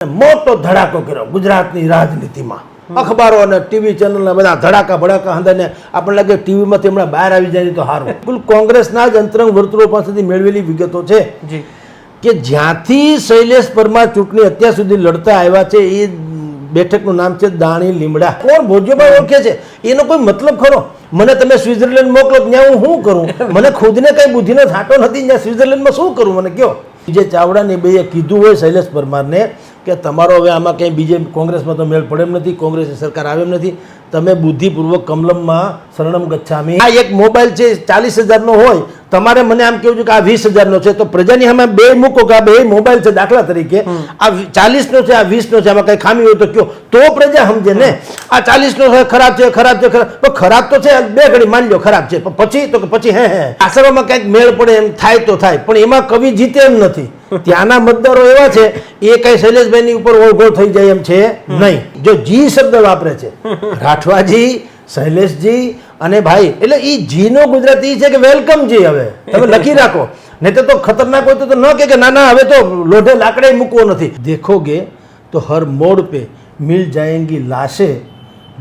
મોટો ધડાકો કર્યો ગુજરાતની રાજનીતિમાં. અખબારો અને ટીવી ચેનલના બધા ધડાકા ભડાકા હંધાને આપણને લાગે ટીવીમાંથી હમણાં બહાર આવી જાય તો સારું. બિલકુલ કોંગ્રેસના જ અંતરંગ વર્તુળો પાસેથી મેળવેલી વિગતો છે કે જ્યાંથી શૈલેષ પરમાર ચૂંટણી અત્યાર સુધી લડતા આવ્યા છે એ બેઠકનું નામ છે દાણી લીમડા. કોણ ભોજ્યભાઈ ઓળખે છે? એનો કોઈ મતલબ ખરો? મને તમે સ્વિટ્ઝરલેન્ડ મોકલો ત્યાં હું શું કરું? મને ખુદને કઈ બુદ્ધિનો થાટો નથી ત્યાં સ્વિટ્ઝરલેન્ડમાં શું કરું? મને કયો જે ચાવડાને બે કીધું હોય શૈલેષ પરમારને કે તમારો હવે આમાં કંઈ બીજે કોંગ્રેસમાં તો મેળ પડે એમ નથી, કોંગ્રેસની સરકાર આવે એમ નથી. તમે બુદ્ધિપૂર્વક કમલમમાં શરણમ ગચ્છામી. આ એક મોબાઈલ છે, ચાલીસ હજારનો હોય તમારે મને આમ કેવું છે કે આ વીસ હજારનો છે, તો પ્રજાની સામે બે મૂકો કે બે મોબાઈલ છે દાખલા તરીકે, આ ચાલીસનો છે, આ વીસનો છે, આમાં કઈ ખામી હોય તો કયો. તો પ્રજા સમજે ને, આ ચાલીસનો છે, ખરાબ છે ખરાબ છે, ખરાબ. પણ ખરાબ તો છે, બે ઘડી માની લો ખરાબ છે પછી તો પછી હે હે. આસરોમાં કંઈક મેળ પડે એમ થાય તો થાય, પણ એમાં કવિ જીતે એમ નથી. ત્યાંના મતદારો એવા છે, એ કઈ શૈલેષભાઈની ઉપર ઓળઘો થઈ જાય એમ છે નહીં. જો જી શબ્દ વાપરે છે, રાઠવાજી શૈલેષજી અને ભાઈ, એટલે એ જીનો ગુજરાતી છે કે વેલકમ જી હવે? તમે લખી રાખો. નહીં તો ખતરનાક હોય તો ન કે ના ના, હવે તો લોઢે લાકડે મૂકવો નથી. દેખોગે તો હર મોડ પે મિલ જાયેંગી લાશે,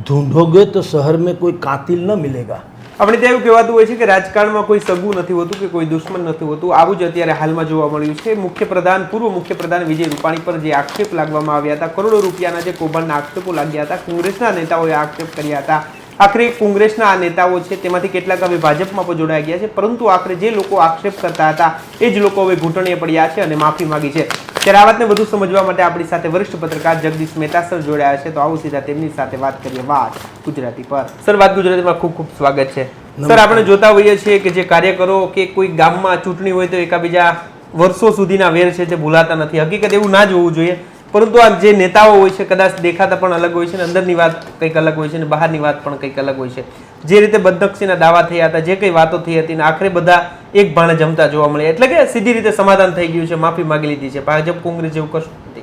ઢૂંઢોગે તો શહેર મેં કોઈ કાતિલ ન મિલેગા. આપણે ત્યાં એવું કહેવાતું હોય છે કે રાજકારણમાં કોઈ સગું નથી હોતું કે કોઈ દુશ્મન નથી હોતું. આવું જ અત્યારે હાલમાં જોવા મળ્યું છે. મુખ્યપ્રધાન પૂર્વ મુખ્યપ્રધાન વિજય રૂપાણી પર જે આક્ષેપ લાગવામાં આવ્યા હતા, કરોડો રૂપિયાના જે કૌભાંડના આક્ષેપો લાગ્યા હતા, કોંગ્રેસના નેતાઓએ આક્ષેપ કર્યા હતા. આખરે કોંગ્રેસના આ નેતાઓ છે તેમાંથી કેટલાક હવે ભાજપમાં પણ જોડાઈ ગયા છે પરંતુ આખરે જે લોકો આક્ષેપ કરતા હતા એ જ લોકો હવે ઘૂંટણીએ પડ્યા છે અને માફી માંગી છે. ત્યારે આ વાતને વધુ સમજવા માટે આપણી સાથે વરિષ્ઠ પત્રકાર જગદીશ મહેતા સર જોડાયા છે તો આવું સીધા તેમની સાથે વાત કરીએ વાત ગુજરાતી પર. સર વાત ગુજરાતીમાં ખૂબ ખૂબ સ્વાગત છે. સર આપણે જોતા હોઈએ છીએ કે જે કાર્યકરો કે કોઈ ગામમાં ચૂંટણી હોય તો એકાબીજા વર્ષો સુધીના વેર છે જે ભૂલાતા નથી. હકીકત એવું ના જ હોવું જોઈએ. પરંતુ આ જે નેતાઓ હોય છે, કદાચ દેખાતા પણ અલગ હોય છે ને, અંદરની વાત કંઈક અલગ હોય છે અને બહારની વાત પણ કંઈક અલગ હોય છે. જે રીતે બદનક્ષીના દાવા થયા હતા, જે કંઈ વાતો થઈ હતી ને, આખરે બધા એક ભાણે જમતા જોવા મળ્યા. એટલે કે સીધી રીતે સમાધાન થઈ ગયું છે, માફી માંગી લીધી છે. ભાજપ, કોંગ્રેસ જેવું કશું નથી.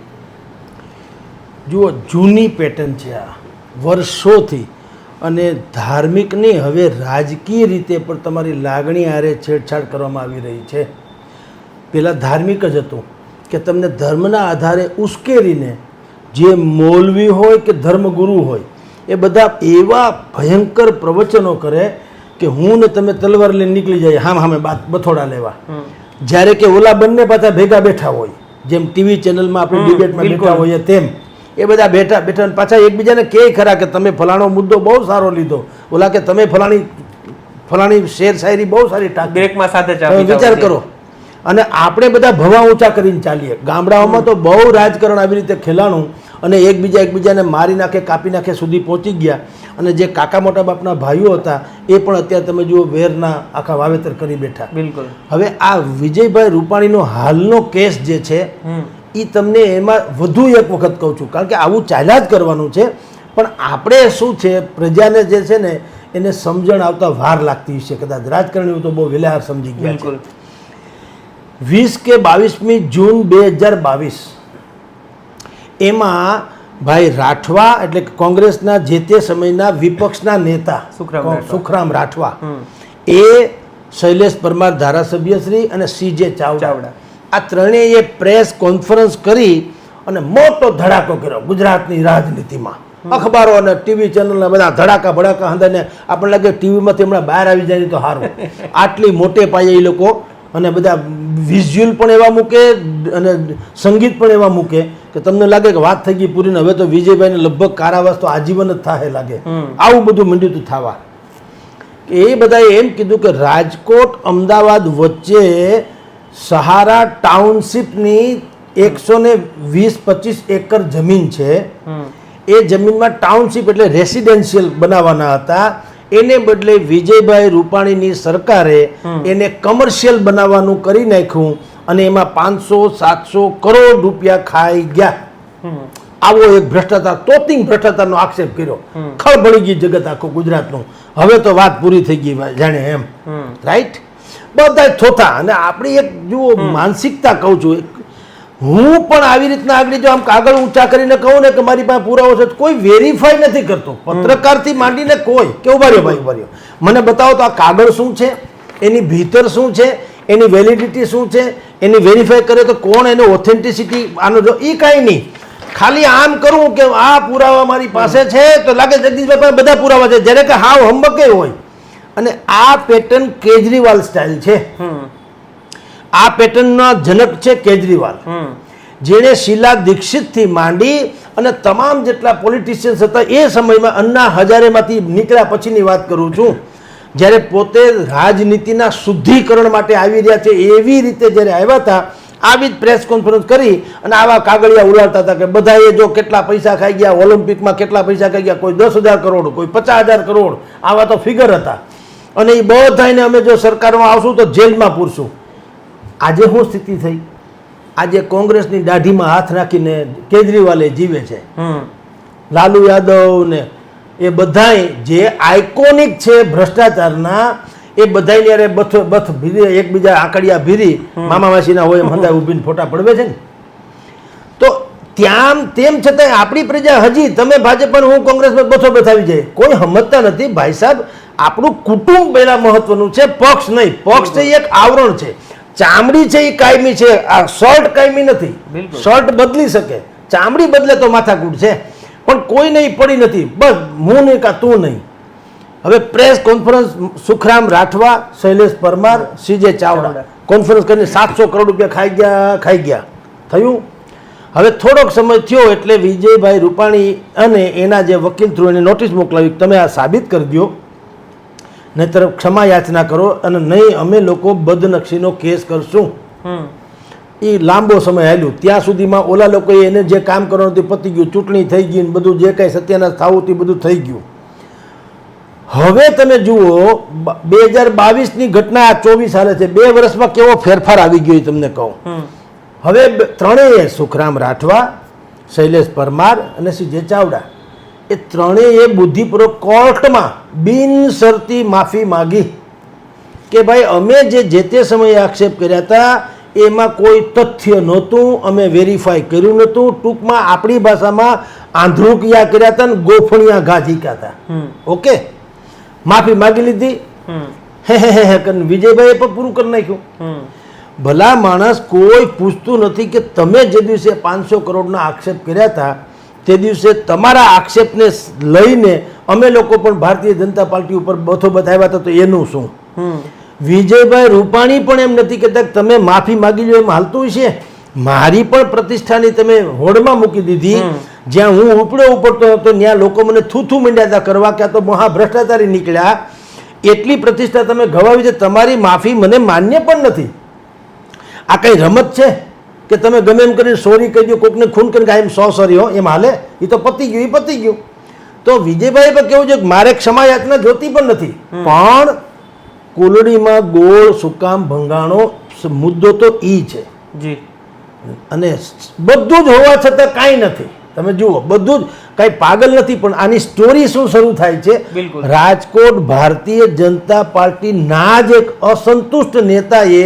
જુઓ, જૂની પેટર્ન છે આ. વર્ષોથી અને ધાર્મિકની હવે રાજકીય રીતે પણ તમારી લાગણી આરે છેડછાડ કરવામાં આવી રહી છે. પહેલાં ધાર્મિક જ હતું. કે તમને ધર્મના આધારે ઉશ્કેરીને જે મૌલવી હોય કે ધર્મગુરુ હોય એ બધા એવા ભયંકર પ્રવચનો કરે કે હું ને તમે તલવાર લઈને નીકળી જાય હામ હામે બથોડા લેવા. જ્યારે કે ઓલા બંને પાછા ભેગા બેઠા હોય જેમ ટીવી ચેનલમાં આપણે ડિબેટમાં. બેઠા હોઈએ તેમ એ બધા બેઠા બેઠા પાછા એકબીજાને કહે ખરા કે તમે ફલાણો મુદ્દો બહુ સારો લીધો. ઓલા કે તમે ફલાણી ફલાણી શેર શાયરી બહુ સારી ટાંકી. બ્રેકમાં સાથે વિચાર કરો. અને આપણે બધા ભવા ઊંચા કરીને ચાલીએ. ગામડાઓમાં તો બહુ રાજકારણ આવી રીતે ખેલાણું અને એકબીજા એકબીજાને મારી નાખે કાપી નાખે સુધી પહોંચી ગયા. અને જે કાકા મોટા બાપના ભાઈઓ હતા એ પણ અત્યારે તમે જુઓ વેરના આખા વાવેતર કરી બેઠા. બિલકુલ. હવે આ વિજયભાઈ રૂપાણીનો હાલનો કેસ જે છે એ તમને એમાં વધુ એક વખત કહું છું. કારણ કે આવું ચાલ્યા જ કરવાનું છે. પણ આપણે શું છે પ્રજાને જે છે ને એને સમજણ આવતા વાર લાગતી હશે. કદાચ રાજકારણીઓ તો બહુ વહેલા સમજી ગયા છે. બિલકુલ. વીસ કે બાવીસમી જૂન બે હજાર બાવીસ. એમાં ભાઈ રાઠવા એટલે કોંગ્રેસના જે તે સમયના વિપક્ષના નેતા સુખરામ રાઠવા. એ શૈલેષ પરમાર ધારાસભ્ય શ્રી અને સીજે ચાવડા. આ ત્રણેય પ્રેસ કોન્ફરન્સ કરી અને મોટો ધડાકો કર્યો ગુજરાતની રાજનીતિમાં. અખબારો અને ટીવી ચેનલના બધા ધડાકા ભડાકા હંધાને આપણને લાગે ટીવીમાંથી હમણાં બહાર આવી જાય તો સારું. આટલી મોટે પાયે એ લોકો અને બધા વિઝ્યુઅલ પણ એવા મૂકે અને સંગીત પણ એવા મૂકે કે તમને લાગે કે વાત થઈ ગઈ પૂરી ને હવે તો વિજયભાઈને લગભગ કારાવાસ તો આજીવન જ થાય લાગે. આવું બધું મંડ્યું હતું થવા. એ બધાએ એમ કીધું કે રાજકોટ અમદાવાદ વચ્ચે સહારા ટાઉનશીપની એકસો ને વીસ પચીસ એકર જમીન છે. એ જમીનમાં ટાઉનશીપ એટલે રેસિડેન્શિયલ બનાવવાના હતા. એને બદલે વિજયભાઈ રૂપાણીની સરકારે એને કમર્શિયલ બનાવવાનું કરી નાખ્યું અને એમાં પાંચસો સાતસો કરોડ રૂપિયા ખાઈ ગયા. આવો એક ભ્રષ્ટાચાર તોતિંગ ભ્રષ્ટાચારનો આક્ષેપ કર્યો. ખળભળી ગઈ જગત આખું ગુજરાતનું. હવે તો વાત પૂરી થઈ ગઈ જાણે એમ. રાઈટ બધા થોથા. અને આપણી એક જુઓ માનસિકતા કહું છું હું પણ આવી રીતના આગળ જો આમ કાગળ ઊંચા કરીને કહું ને કે મારી પાસે પુરાવો છે કોઈ વેરીફાઈ નથી કરતો. પત્રકારથી માંડીને કોઈ કે ઊભા રહ્યો ભાઈ ઊભા રહ્યો. મને બતાવો તો આ કાગળ શું છે? એની ભીતર શું છે? એની વેલિડિટી શું છે? એની વેરીફાઈ કરે તો કોણ એનો ઓથેન્ટિસિટી આનો જો એ કાંઈ નહીં. ખાલી આમ કરું કે આ પુરાવા મારી પાસે છે તો લાગે જગદીશભાઈ પાસે બધા પુરાવા છે. જ્યારે કે હાવ હંબકે હોય. અને આ પેટર્ન કેજરીવાલ સ્ટાઇલ છે. આ પેટર્નના જનક છે કેજરીવાલ. જેણે શીલા દીક્ષિતથી માંડી અને તમામ જેટલા પોલિટિશિયન્સ હતા એ સમયમાં અન્ના હજારેમાંથી નીકળ્યા પછીની વાત કરું છું. જ્યારે પોતે રાજનીતિના શુદ્ધિકરણ માટે આવી રહ્યા છે એવી રીતે જ્યારે આવ્યા હતા આવી જ પ્રેસ કોન્ફરન્સ કરી અને આવા કાગળિયા ઉડાડતા હતા કે બધાએ જો કેટલા પૈસા ખાઈ ગયા ઓલિમ્પિકમાં કેટલા પૈસા ખાઈ ગયા કોઈ દસ હજાર કરોડ કોઈ પચાસ હજાર કરોડ આવા તો ફિગર હતા. અને એ બધાને અમે જો સરકારમાં આવશું તો જેલમાં પૂરશું. આજે શું સ્થિતિ થઈ? આજે કોંગ્રેસની દાઢીમાં હાથ રાખીને કેજરીવાલે જીવે છે. હમ. લાલુ યાદવ ને એ બધાય જે આઇકોનિક છે ભ્રષ્ટાચારના એ બધાય જ્યારે બથ બથ ભીરી એકબીજા આંકડિયા ભીરી મામા માસીના હોય એમ હંધાય ઊભીને ફોટા પડવે છે ને. તો ત્યાં તેમ છતાં આપણી પ્રજા હજી તમે ભાજપ પર હું કોંગ્રેસમાં બથો બથાવી જાય કોઈ સમજતા નથી ભાઈ સાહેબ આપણું કુટુંબ પહેલાં મહત્વનું છે પક્ષ નહીં. પક્ષ એક આવરણ છે. ચામડી છે એ કાયમી છે. આ શર્ટ કાયમી નથી. શર્ટ બદલી શકે. ચામડી બદલે તો માથાકૂટ છે. પણ કોઈ નહીં પડી નથી. બસ હું નહીં કા તું નહીં. હવે press conference Sukhram Rathwa Shailesh Parmar CJ Chavda. Conference કરીને સાતસો કરોડ રૂપિયા ખાઈ ગયા ખાઈ ગયા. થયું? હવે થોડોક સમય થયો એટલે વિજયભાઈ રૂપાણી અને એના જે વકીલ થ્રુ એને નોટિસ મોકલાવી તમે આ સાબિત કરી દો નહીતર ક્ષમા યાચના કરો અને નહીં અમે લોકો બદનક્ષીનો કેસ કરશું. હમ. એ લાંબો સમય હાલ્યું ત્યાં સુધીમાં ઓલા લોકોએ એને જે કામ કરવાનું હતું પતી ગયું. ચૂંટણી થઈ ગઈ ને બધું જે કાંઈ સત્યાનાશ થવું હતું બધું થઈ ગયું. હવે તમે જુઓ બે હજાર બાવીસની ઘટના આ ચોવીસ હાલે છે. બે વર્ષમાં કેવો ફેરફાર આવી ગયો તમને કહું. હવે ત્રણેય સુખરામ રાઠવા શૈલેષ પરમાર અને સીજે ચાવડા. એ ત્રણેય બુદ્ધિપૂર્વક કોર્ટમાં બિનશરતી માફી માગી કે ભાઈ અમે જે જે તે સમયે આક્ષેપ કર્યા હતા એમાં કોઈ તથ્ય નહોતું અમે વેરીફાઈ કર્યું નહોતું. ટૂંકમાં આપણી ભાષામાં આંધ્રુકિયા કર્યા હતા ને ગોફણિયા ઘા ઝીક્યા હતા ઓકે? માફી માગી લીધી. હે હે હે હે કરીને વિજયભાઈએ પણ પૂરું કરી નાખ્યું. ભલા માણસ કોઈ પૂછતું નથી કે તમે જે દિવસે પાંચસો કરોડના આક્ષેપ કર્યા હતા તે દિવસે તમારા આક્ષેપને લઈને અમે લોકો પણ ભારતીય જનતા પાર્ટી ઉપર બથો બતાવ્યા હતા તો એનું શું? વિજયભાઈ રૂપાણી પણ એમ નથી કહેતા તમે માફી માગી લો એમ હાલતું છે મારી પણ પ્રતિષ્ઠાની તમે હોડમાં મૂકી દીધી. જ્યાં હું ઉપડો ઉપડતો હતો ત્યાં લોકો મને થૂથું મંડ્યા હતા કરવા ક્યાં તો મહા ભ્રષ્ટાચારી નીકળ્યા. એટલી પ્રતિષ્ઠા તમે ગવાવી છે તમારી માફી મને માન્ય પણ નથી. આ કઈ રમત છે? કે તમે ગમે એમ કરીને સોરી કહી દો કોકને ખૂન કરીને કે એમ સો સોરી હો એમ હાલે. એ તો પતી ગયું એ પતી ગયું. તો વિજયભાઈ પણ કેવું છે મારે ક્ષમા યાચના જોતી પણ નથી. પણ કુલડીમાં ગોળ સુકામ ભંગાણો મુદ્દો તો ઈ છે. જી. અને બધું જ હોવા છતાં કાંઈ નથી. તમે જુઓ બધું જ કાંઈ પાગલ નથી પણ આની સ્ટોરી શું શરૂ થાય છે? રાજકોટ ભારતીય જનતા પાર્ટીના જ એક અસંતુષ્ટ નેતાએ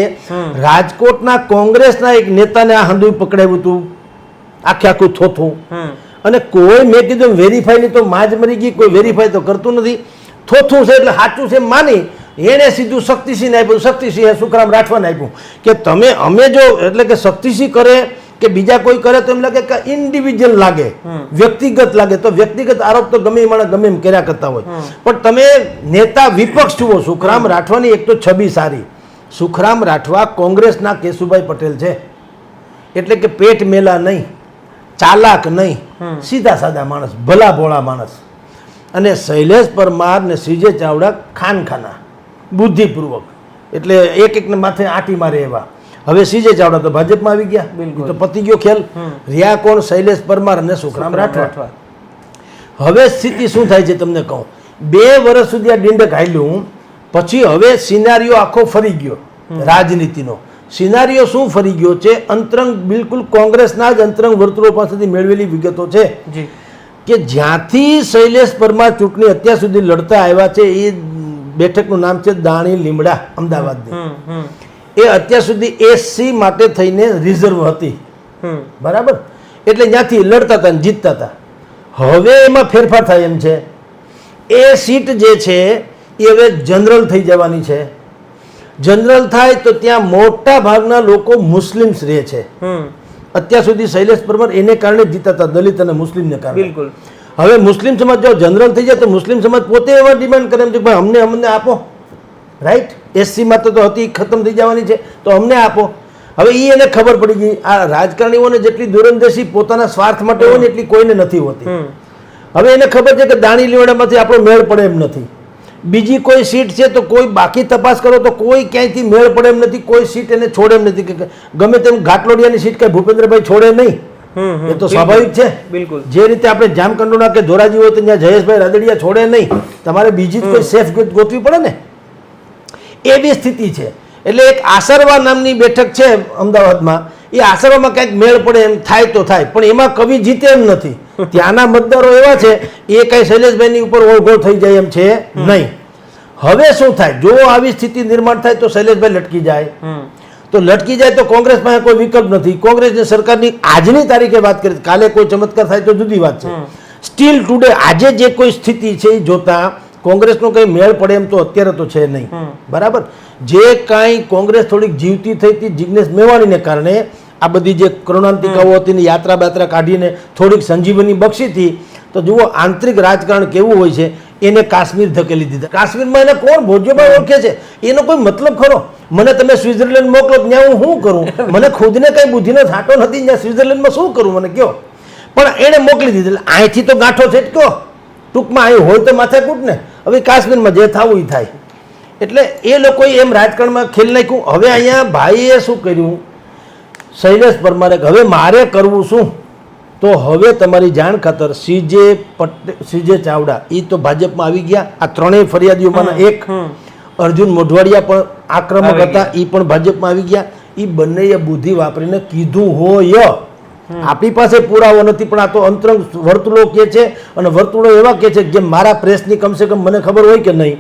રાજકોટના કોંગ્રેસના એક નેતાને આ હંધુઈ પકડાવ્યું હતું. આખે આખું થોથું. અને કોઈ મેં કીધું વેરીફાઈ નહીં તો માં જ મરી ગઈ કોઈ વેરીફાઈ તો કરતું નથી. થોથું છે એટલે સાચું છે માની. એણે સીધું શક્તિસિંહને આપ્યું શક્તિસિંહે સુખરામ રાઠવાને આપ્યું કે તમે અમે જો એટલે કે શક્તિસિંહ કરે કે બીજા કોઈ કરે તો એમ લાગે કે ઇન્ડિવિજ્યુઅલ લાગે વ્યક્તિગત લાગે. તો વ્યક્તિગત આરોપ તો ગમે માણસ ગમે એમ કર્યા કરતા હોય. પણ તમે નેતા વિપક્ષ જુઓ સુખરામ રાઠવાની એક તો છબી સારી. સુખરામ રાઠવા કોંગ્રેસના કેશુભાઈ પટેલ છે. એટલે કે પેટ મેલા નહીં ચાલાક નહીં સીધા સાદા માણસ ભલા ભોળા માણસ. અને શૈલેષ પરમાર ને સીજે ચાવડા ખાનખાના બુદ્ધિપૂર્વક. એટલે એક એકને માથે આંટી મારે એવા. હવે સીજે ચાવડા તો ભાજપમાં આવી ગયા. બિલકુલ. તો પતી ગયો ખેલ રિયા કોણ? શૈલેષ પરમાર અને સુખરામ રાઠવા. હવે સ્થિતિ શું થાય છે તમને કહું? બે વર્ષ સુધી આ ડીંડક હાલ્યું. પછી હવે સિનારીઓ આખો ફરી ગયો રાજનીતિનો. સિનારીઓ શું ફરી ગયો છે? અંતરંગ બિલકુલ કોંગ્રેસના જ અંતરંગ વર્તુળો પાસેથી મેળવેલી વિગતો છે. કે જ્યાંથી શૈલેષ પરમાર ચૂંટણી અત્યાર સુધી લડતા આવ્યા છે એ બેઠકનું નામ છે દાણી લીમડા અમદાવાદની. એ અત્યાર સુધી એસસી માટે થઈને રિઝર્વ હતી. બરાબર? એટલે ત્યાંથી લડતા હતા ને જીતતા હતા. હવે એમાં ફેરફાર થાય એમ છે. એ સીટ જે છે એ હવે જનરલ થઈ જવાની છે. જનરલ થાય તો ત્યાં મોટા ભાગના લોકો મુસ્લિમ્સ રહે છે. અત્યાર સુધી શૈલેષ પરમાર એને કારણે જીતા હતા દલિત અને મુસ્લિમને કારણે. બિલકુલ. હવે મુસ્લિમ સમાજ જો જનરલ થઈ જાય તો મુસ્લિમ સમાજ પોતે એવા ડિમાન્ડ કરે એમ છે કે ભાઈ અમને અમને આપો. રાઈટ એસસીમાં તો તો હતી ખતમ થઈ જવાની છે. તો અમને આપો. હવે એ એને ખબર પડી ગઈ આ રાજકારણીઓને જેટલી દૂરંદેશી પોતાના સ્વાર્થ માટે હોય ને એટલી કોઈને નથી હોતી. હવે એને ખબર છે કે દાણી લીવડામાંથી આપણો મેળ પડે એમ નથી. બીજી કોઈ સીટ છે તો કોઈ બાકી તપાસ કરો તો કોઈ ક્યાંયથી મેળ પડે એમ નથી કોઈ સીટ એને છોડે એમ નથી. કે ગમે તેમ ઘાટલોડિયાની સીટ કઈ ભૂપેન્દ્રભાઈ છોડે નહીં. એ તો સ્વાભાવિક છે. બિલકુલ. જે રીતે આપણે જામકંડોળા કે ધોરાજી હોય તો ત્યાં જયેશભાઈ રાદડિયા છોડે નહીં. તમારે બીજી કોઈ સેફ ગોતવી પડે ને? એવી સ્થિતિ છે. એટલે એક આસરવા નામની બેઠક છે અમદાવાદમાં. એ આસરવામાં કંઈક મેળ પડે એમ થાય તો થાય પણ એમાં કવિ જીતે એમ નથી. ત્યાંના મતદારો એવા છે એ કઈ શૈલેષભાઈની ઉપર ઓળઘોળ થઈ જાય એમ છે નહીં. હવે શું થાય? જો આવી સ્થિતિ નિર્માણ થાય તો શૈલેષભાઈ લટકી જાય. તો લટકી જાય તો કોંગ્રેસ પાસે કોઈ વિકલ્પ નથી. કોંગ્રેસની સરકારની આજની તારીખે વાત કરી કાલે કોઈ ચમત્કાર થાય તો જુદી વાત છે. સ્ટીલ ટુડે આજે જે કોઈ સ્થિતિ છે એ જોતા કોંગ્રેસનો કંઈ મેળ પડે એમ તો અત્યારે તો છે નહીં. બરાબર? જે કાંઈ કોંગ્રેસ થોડીક જીવતી થઈ હતી જિગ્નેશ મેવાણીને કારણે આ બધી જે કરુણાંતિકાઓ હતી ને યાત્રા બાત્રા કાઢીને થોડીક સંજીવની બક્ષી હતી તો જુઓ આંતરિક રાજકારણ કેવું હોય છે એને કાશ્મીર ધકેલી દીધા. કાશ્મીરમાં એને કોણ ભોજ્યભાઈ ઓળખે છે? એનો કોઈ મતલબ ખરો? મને તમે સ્વિટ્ઝરલેન્ડ મોકલો ત્યાં હું શું કરું? મને ખુદને કંઈ બુદ્ધિનો થાટો નથી ત્યાં સ્વિટ્ઝરલેન્ડમાં શું કરું મને કયો? પણ એણે મોકલી દીધી અહીંથી તો ગાંઠો છે જ કયો ટૂંકમાં અહીં હોય તો માથાકૂટ ને હવે કાશ્મીરમાં જે થવું એ થાય. એટલે એ લોકોએ એમ રાજકારણમાં ખેલ નાખ્યું. હવે અહીંયા ભાઈએ શું કર્યું? શૈલેષ પરમારે હવે મારે કરવું શું? તો હવે તમારી જાણ ખાતર સીજે પટેલ સીજે ચાવડા. એ તો ભાજપમાં આવી ગયા. આ ત્રણેય ફરિયાદીઓમાંના એક અર્જુન મોઢવાડિયા પણ આક્રમક હતા. એ પણ ભાજપમાં આવી ગયા. એ બંનેએ બુદ્ધિ વાપરીને કીધું હોય. આપણી પાસે પુરાવો નથી પણ આ તો અંતરંગ વર્તુળો કે છે અને વર્તુળો એવા કે છે જેમ જે મારા પ્રેસની કમસે કમ મને ખબર હોય કે નહીં.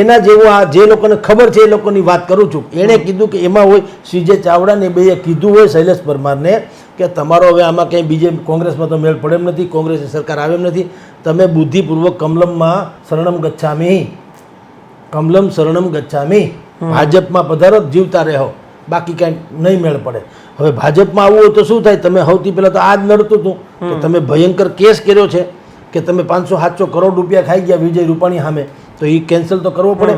એના જેવું આ જે લોકોને ખબર છે એ લોકોની વાત કરું છું. એણે કીધું કે એમાં હોય સીજે ચાવડા ને બેએ કીધું હોય શૈલેષ પરમારને કે તમારો હવે આમાં કંઈ બીજે કોંગ્રેસમાં તો મેળ પડે એમ નથી કોંગ્રેસની સરકાર આવે એમ નથી. તમે બુદ્ધિપૂર્વક કમલમમાં શરણમ ગચ્છામી. કમલમ શરણમ ગચ્છામી. ભાજપમાં પધારો જીવતા રહો. બાકી કાંઈ નહીં મેળ પડે. હવે ભાજપમાં આવવું હોય તો શું થાય? તમે સૌથી પહેલાં તો આ જ નડતું હતું કે તમે ભયંકર કેસ કર્યો છે કે તમે પાંચસો સાતસો કરોડ રૂપિયા ખાઈ ગયા વિજય રૂપાણી સામે. તો એ કેન્સલ તો કરવો પડે.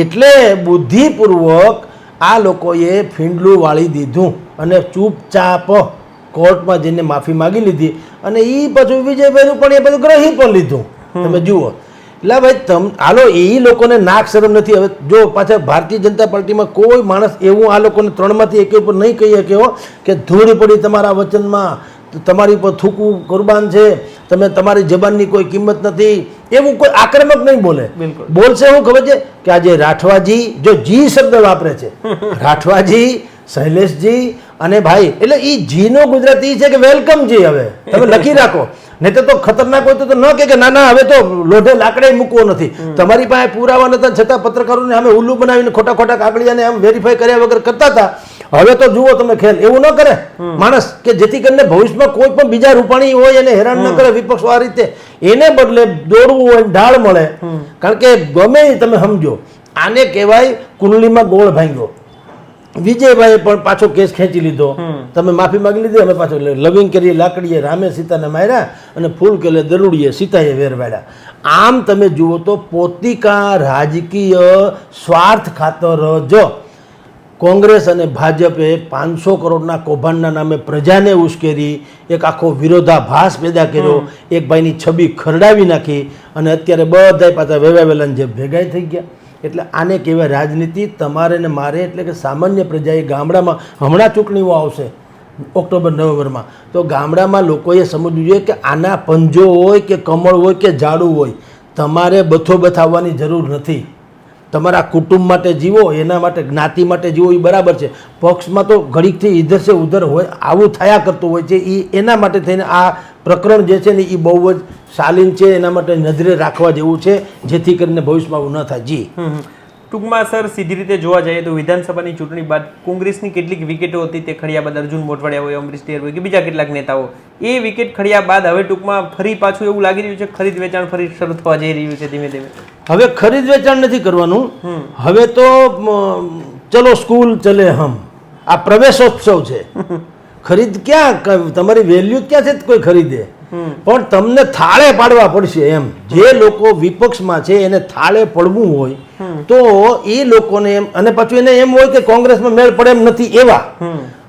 એટલે બુદ્ધિપૂર્વક આ લોકોએ ફીંડલું વાળી દીધું અને ચૂપચાપ કોર્ટમાં જઈને માફી માગી લીધી. અને એ પાછું વિજયભાઈ રૂપાણીએ બધું ગ્રહી પણ લીધું. તમે જુઓ. એટલે ભાઈ તમ હાલો એ લોકોને નાક શરમ નથી. હવે જો પાછા ભારતીય જનતા પાર્ટીમાં કોઈ માણસ એવું આ લોકોને ત્રણમાંથી એક ઉપર નહીં કહી શકે હો કે ધૂળ પડી તમારા વચનમાં તમારી પર થૂકવું કુરબાન છે તમે તમારી જબાનની કોઈ કિંમત નથી. એવું કોઈ આક્રમક નહીં બોલે. બિલકુલ. બોલશે એવું ખબર છે કે આજે રાઠવાજી જો જી શબ્દ વાપરે છે. રાઠવાજી શૈલેષજી અને ભાઈ એટલે એ જીનો ગુજરાતી છે કે વેલકમ જી હવે? તમે લખી રાખો. નહીં તો ખતરનાક હોય તો ન કે કે ના ના હવે તો લોઢે લાકડે મૂકવો નથી. તમારી પાસે પુરાવા નતા છતાં પત્રકારોને અમે ઉલ્લુ બનાવીને ખોટા ખોટા કાગળિયાને આમ વેરીફાઈ કર્યા વગર કરતા હતા. હવે તો જુઓ તમે ખેલ એવું ન કરે. માણસ કે જેથી કરીને ભવિષ્યમાં કોઈ પણ બીજા રૂપાણી હોય એને હેરાન ન કરે વિપક્ષ આ રીતે. એને બદલે દોડવું હોય ઢાળ મળે. કારણ કે ગમે તમે સમજો આને કહેવાય કુંડલીમાં ગોળ ભાંગ્યો. વિજયભાઈએ પણ પાછો કેસ ખેંચી લીધો. તમે માફી માગી લીધી અમે પાછો લવિંગ કરી લાકડીએ રામે સીતાને માર્યા અને ફૂલ કેલે દરુડીએ સીતાએ વેરવાડ્યા. આમ તમે જુઓ તો પોતિકા રાજકીય સ્વાર્થ ખાતર જ. કોંગ્રેસ અને ભાજપે પાંચસો કરોડના કૌભાંડના નામે પ્રજાને ઉશ્કેરી એક આખો વિરોધાભાસ પેદા કર્યો એક ભાઈની છબી ખરડાવી નાખી અને અત્યારે બધા પાછા વેવાવેલાને જે ભેગા થઈ ગયા. એટલે આને કહેવાય રાજનીતિ, તમારે ને મારે, એટલે કે સામાન્ય પ્રજાએ ગામડામાં, હમણાં ચૂંટણીઓ આવશે ઓક્ટોબર, નવેમ્બરમાં. તો ગામડામાં લોકોએ સમજવું જોઈએ કે આના પંજો હોય કે કમળ હોય કે ઝાડુ હોય, તમારે બથો બથાવવાની જરૂર નથી. તમારા કુટુંબ માટે જીવો, એના માટે જ્ઞાતિ માટે જીવો એ બરાબર છે. પક્ષમાં તો ઘડીકથી ઇધર છે ઉધર હોય, આવું થયા કરતું હોય છે એ એના માટે થઈને આ પ્રકરણ જે છે ને એ બહુ જ શાલીન છે, એના માટે નજરે રાખવા જેવું છે, જેથી કરીને ભવિષ્યમાં આવું ન થાય. જી. ટૂંકમાં સર સીધી રીતે જોવા જઈએ તો વિધાનસભાની ચૂંટણી બાદ કોંગ્રેસની કેટલીક વિકેટો હતી તે ખડિયા બાદ અર્જુન મોટવાડિયા હોય અમરીશ ટેર હોય કે બીજા કેટલાક નેતાઓ. એ વિકેટ ખડિયા બાદ હવે ટૂંકમાં ફરી પાછું એવું લાગી રહ્યું છે ખરીદ વેચાણ ફરી શરૂ થવા જઈ રહ્યું છે ધીમે ધીમે. હવે ખરીદ વેચાણ નથી કરવાનું. હવે તો ચલો સ્કૂલ ચલે હમ. આ પ્રવેશોત્સવ છે. ખરીદ ક્યાં તમારી વેલ્યુ ક્યાં છે કોઈ ખરીદે? પણ તમને થાળે પાડવા પડશે એમ. જે લોકો વિપક્ષમાં છે એને થાળે પડવું હોય તો એ લોકોને એમ અને પાછું એને એમ હોય કે કોંગ્રેસમાં મેળ પડે એમ નથી એવા.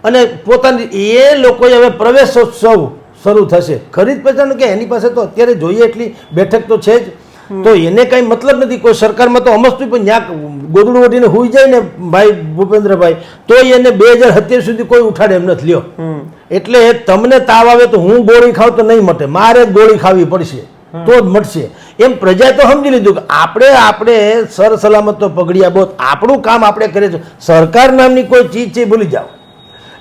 અને પોતાની એ લોકોએ હવે પ્રવેશોત્સવ શરૂ થશે. ખરીદ વેચાણ કે એની પાસે તો અત્યારે જોઈએ એટલી બેઠક તો છે જ. તો એને કઈ મતલબ નથી. કોઈ સરકારમાં તો અમસ્તું પણ ત્યાં ગોદડું ઓઢીને હોઈ જાય ને ભાઈ ભૂપેન્દ્રભાઈ તો એને બે હજાર સત્યાવીસ સુધી કોઈ ઉઠાડે એમ નથી. લ્યો. એટલે તમને તાવ આવે તો હું ગોળી ખાવ તો નહીં મટે. મારે ગોળી ખાવી પડશે. તો જ મટશે. એમ પ્રજાએ તો સમજી લીધું કે આપણે આપણે સર સલામત તો પગડિયા બોત. આપણું કામ આપણે કરીએ છીએ. સરકાર નામની કોઈ ચીજ છે ભૂલી જાઓ.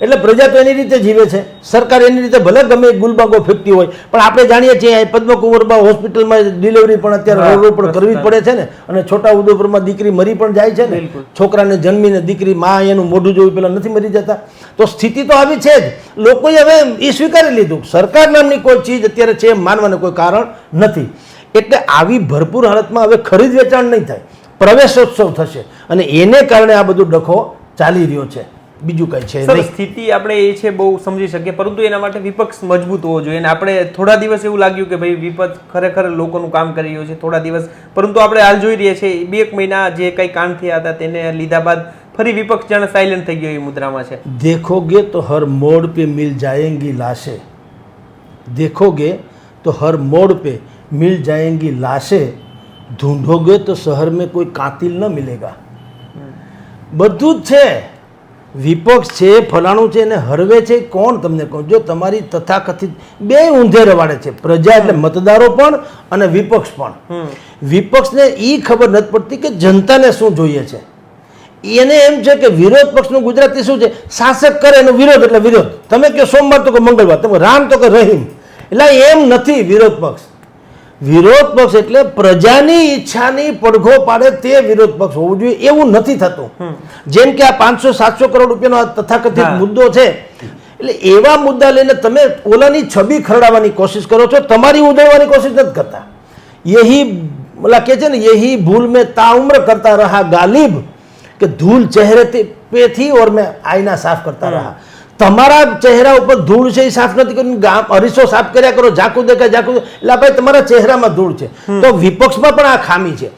એટલે પ્રજા તો એની રીતે જીવે છે. સરકાર એની રીતે ભલે ગમે ગુલબાગો ફેંકતી હોય પણ આપણે જાણીએ છીએ પદ્મકુંવરબા હોસ્પિટલમાં ડિલિવરી પણ અત્યારે રોડ રોડ પર કરવી જ પડે છે ને. અને છોટા ઉદેપુરમાં દીકરી મરી પણ જાય છે ને. છોકરાને જન્મીને દીકરી મા એનું મોઢું જોયું પેલા નથી મરી જતા. તો સ્થિતિ તો આવી છે જ. લોકોએ હવે એ સ્વીકારી લીધું. સરકાર નામની કોઈ ચીજ અત્યારે છે એમ માનવાનું કોઈ કારણ નથી. એટલે આવી ભરપૂર હાલતમાં હવે ખરીદ વેચાણ નહીં થાય. પ્રવેશોત્સવ થશે. અને એને કારણે આ બધું ડખો ચાલી રહ્યો છે. બીજું કઈ છે સર સ્થિતિ આપણે એ છે બહુ સમજી શકીએ પરંતુ એના માટે વિપક્ષ મજબૂત હોવો જોઈએ. અને આપણે થોડા દિવસ એવું લાગ્યું કે ભાઈ વિપક્ષ ખરેખર લોકોનું કામ કરી રહ્યો છે થોડા દિવસ. પરંતુ આપણે હાલ જોઈ રહ્યા છીએ બે એક મહિના જે કંઈ કામ થયા હતા તેને લીધા બાદ ફરી વિપક્ષ જાણે સાયલેન્ટ થઈ ગયો એ મુદ્રામાં છે. દેખોગે તો હર મોડ પે મિલ જાયેંગી લાશે. દેખોગે તો હર મોડ પે મિલ જાયેંગી લાશે. ઢૂંઢોગે તો શહેર મેં કોઈ કાતિલ ન મિલેગા. બધું જ છે. વિપક્ષ છે ફલાણું છે એને હરવે છે કોણ તમને કહું? જો તમારી તથાકથિત બે ઊંધે રવાડે છે પ્રજા એટલે મતદારો પણ અને વિપક્ષ પણ. વિપક્ષને એ ખબર નથી પડતી કે જનતાને શું જોઈએ છે. એને એમ છે કે વિરોધ પક્ષનું ગુજરાતી શું છે? શાસક કરે એનો વિરોધ એટલે વિરોધ. તમે કહો સોમવાર તો કે મંગળવાર તમે રામ તો કે રહીમ. એટલે એમ નથી વિરોધ પક્ષ. વિરોધ પક્ષ એટલે પ્રજાની ઈચ્છાની પડઘો પાડે તે વિરોધ પક્ષ હોવું જોઈએ. એવું નથી થતું. જેમ કે આ પાંચસો સાતસો કરોડ રૂપિયાનો તથાકથિત મુદ્દો છે. એટલે એવા મુદ્દા લઈને તમે ઓલાની છબી ખરડાવવાની કોશિશ કરો છો. તમારી ઉધળવાની કોશિશ નથી કરતા. યહી મતલબ કે છે ને યહી ભૂલ મેં તા ઉમ્ર કરતા રહા ગાલિબ કે ધૂલ ચહેરેથી પેથી ઓર મેં આઈના સાફ કરતા રહા. તમારા ચહેરા ઉપર ધૂળ છે એ સાફ નથી કર્યું ગામ અરીસો સાફ કર્યા કરો ઝાકું દેખાય ઝાકું. એટલે ભાઈ તમારા ચહેરામાં ધૂળ છે. તો વિપક્ષમાં પણ આ ખામી છે.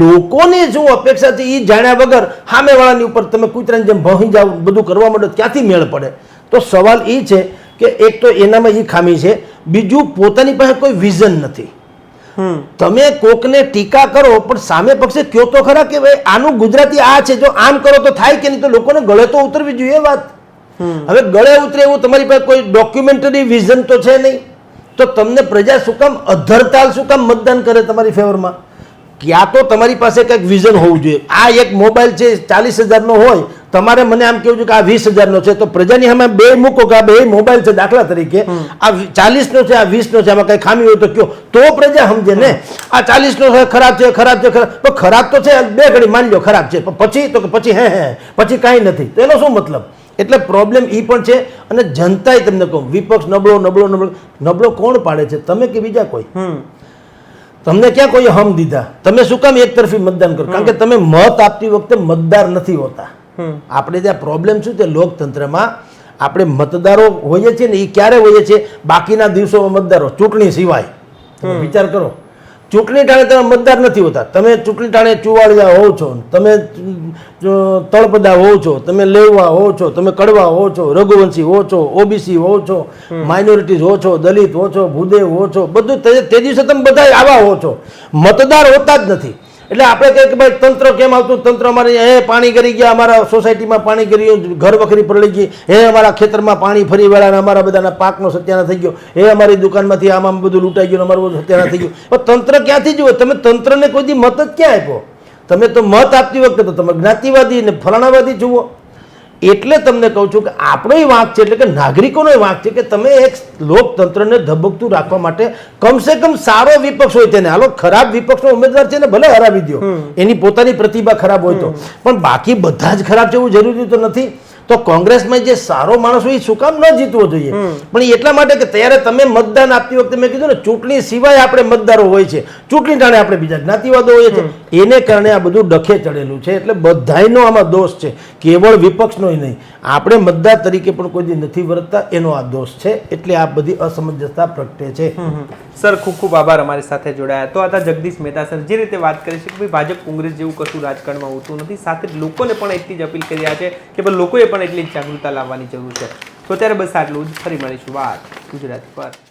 લોકોની શું અપેક્ષા છે એ જાણ્યા વગર સામેવાળાની ઉપર તમે કૂતરાની જેમ ભહી જાઓ બધું કરવા માંડો ક્યાંથી મેળ પડે? તો સવાલ એ છે કે એક તો એનામાં એ ખામી છે બીજું પોતાની પાસે કોઈ વિઝન નથી. તમે કોકને ટીકા કરો પણ સામે પક્ષે કયો તો ખરા કે ભાઈ આનું ગુજરાતી આ છે જો આમ કરો તો થાય કે નહીં તો લોકોને ગળે તો ઉતરવી જોઈએ એ વાત. હવે ગળે ઉતરે એવું તમારી પાસે કોઈ ડોક્યુમેન્ટરી વિઝન તો છે નહીં. તો તમને પ્રજા શું કામ અધરતાલ શું કામ મતદાન કરે તમારી ફેવરમાં ક્યાં તો તમારી પાસે કંઈક વિઝન હોવું જોઈએ. આ એક મોબાઈલ છે ચાલીસ હજારનો હોય તમારે મને આમ કેવું છે કે આ વીસ હજારનો છે તો પ્રજાની હમણાં બે મૂકો કે આ બે મોબાઈલ છે દાખલા તરીકે. આ ચાલીસનો છે આ વીસનો છે આમાં કંઈ ખામી હોય તો કયો. તો પ્રજા સમજે ને. આ ચાલીસનો છે ખરાબ છે ખરાબ છે ખરાબ. પણ ખરાબ તો છે બે ઘડી માની લો ખરાબ છે. પછી તો કે પછી હે હે. પછી કાંઈ નથી. તો એનો શું મતલબ? એટલે પ્રોબ્લેમ એ પણ છે અને જનતાએ તમને કહું વિપક્ષ નબળો નબળો નબળો નબળો કોણ પાડે છે? તમે કે બીજા કોઈ? તમને ક્યાં કોઈ હમ દીધા? તમે શું કામ એક તરફી મતદાન કરો? કારણ કે તમે મત આપતી વખતે મતદાર નથી હોતા. આપણે ત્યાં પ્રોબ્લેમ શું છે? લોકતંત્રમાં આપણે મતદારો હોઈએ છીએ ને એ ક્યારે હોઈએ છીએ? બાકીના દિવસોમાં મતદારો ચૂંટણી સિવાય. વિચાર કરો. ચૂંટણી ટાણે તમે મતદાર નથી હોતા તમે ચૂંટણી ટાણે ચુવાળિયા હોવ છો તમે તળપદા હોવ છો તમે લેવા હોવ છો તમે કડવા હોવ છો રઘુવંશી હો છો ઓબીસી હો છો માઇનોરિટીઝ હો છો દલિત હો છો ભૂદેવ હો છો બધું તે તે દિવસે તમે બધા આવા હો છો મતદાર હોતા જ નથી એટલે આપણે કહે કે ભાઈ તંત્ર કેમ આવતું? તંત્ર અમારે હે પાણી કરી ગયા અમારા સોસાયટીમાં પાણી કરી ઘર વખરી પડી ગઈ. હે અમારા ખેતરમાં પાણી ફરી વળ્યા અને અમારા બધાના પાકનો સત્યાના થઈ ગયો. હે અમારી દુકાનમાંથી આમ આમ બધું લૂંટાઈ ગયું અમારું બધું સત્યાનાશ થઈ ગયું. પણ તંત્ર ક્યાંથી જુઓ તમે તંત્રને કોઈ દી મત જ ક્યાં આપ્યો? તમે તો મત આપતી વખતે તો તમે જ્ઞાતિવાદી ને ફલાણાવાદી જુઓ. એટલે તમને કહું છું કે આપણોય વાંક છે એટલે કે નાગરિકોનો વાંક છે કે તમે એક લોકતંત્રને ધબકતું રાખવા માટે કમસે કમ સારો વિપક્ષ હોય તેને. હાલો ખરાબ વિપક્ષનો ઉમેદવાર છે ને ભલે હરાવી દો એની પોતાની પ્રતિભા ખરાબ હોય તો. પણ બાકી બધા જ ખરાબ છે એવું જરૂરી તો નથી. તો કોંગ્રેસમાં જે સારો માણસ હોય એ શું કામ ન જીતવો જોઈએ? પણ એટલા માટે કે ત્યારે તમે મતદાન આપતી વખતે મેં કીધું ને ચૂંટણી સિવાય આપણે મતદારો હોય છે. ચૂંટણી ટાણે આપણે બીજા જ્ઞાતિવાદો હોઈએ છે. એને કારણે આ બધું ડખે ચડેલું છે. એટલે બધાયનો આમાં દોષ છે. કેવળ વિપક્ષનો નહીં. આપણે મતદાર તરીકે પણ કોઈ નથી વર્તતા, એનો આ દોષ છે. એટલે આ બધી અસમંજસતા પ્રગટે છે. સર, ખૂબ ખૂબ આભાર અમારી સાથે જોડાયા. તો આ જગદીશ મહેતા સર, જે રીતે વાત કરી છે કે ભાઈ ભાજપ, કોંગ્રેસ જેવું કશું રાજકારણમાં હોતું નથી. સાથે લોકોને પણ એટલી જ અપીલ કરી છે કે ભાઈ લોકોએ પણ એટલી જ જાગૃતતા લાવવાની જરૂર છે. તો ત્યારે બસ આટલું જ. ફરી મળીશું. વાત ગુજરાત પર.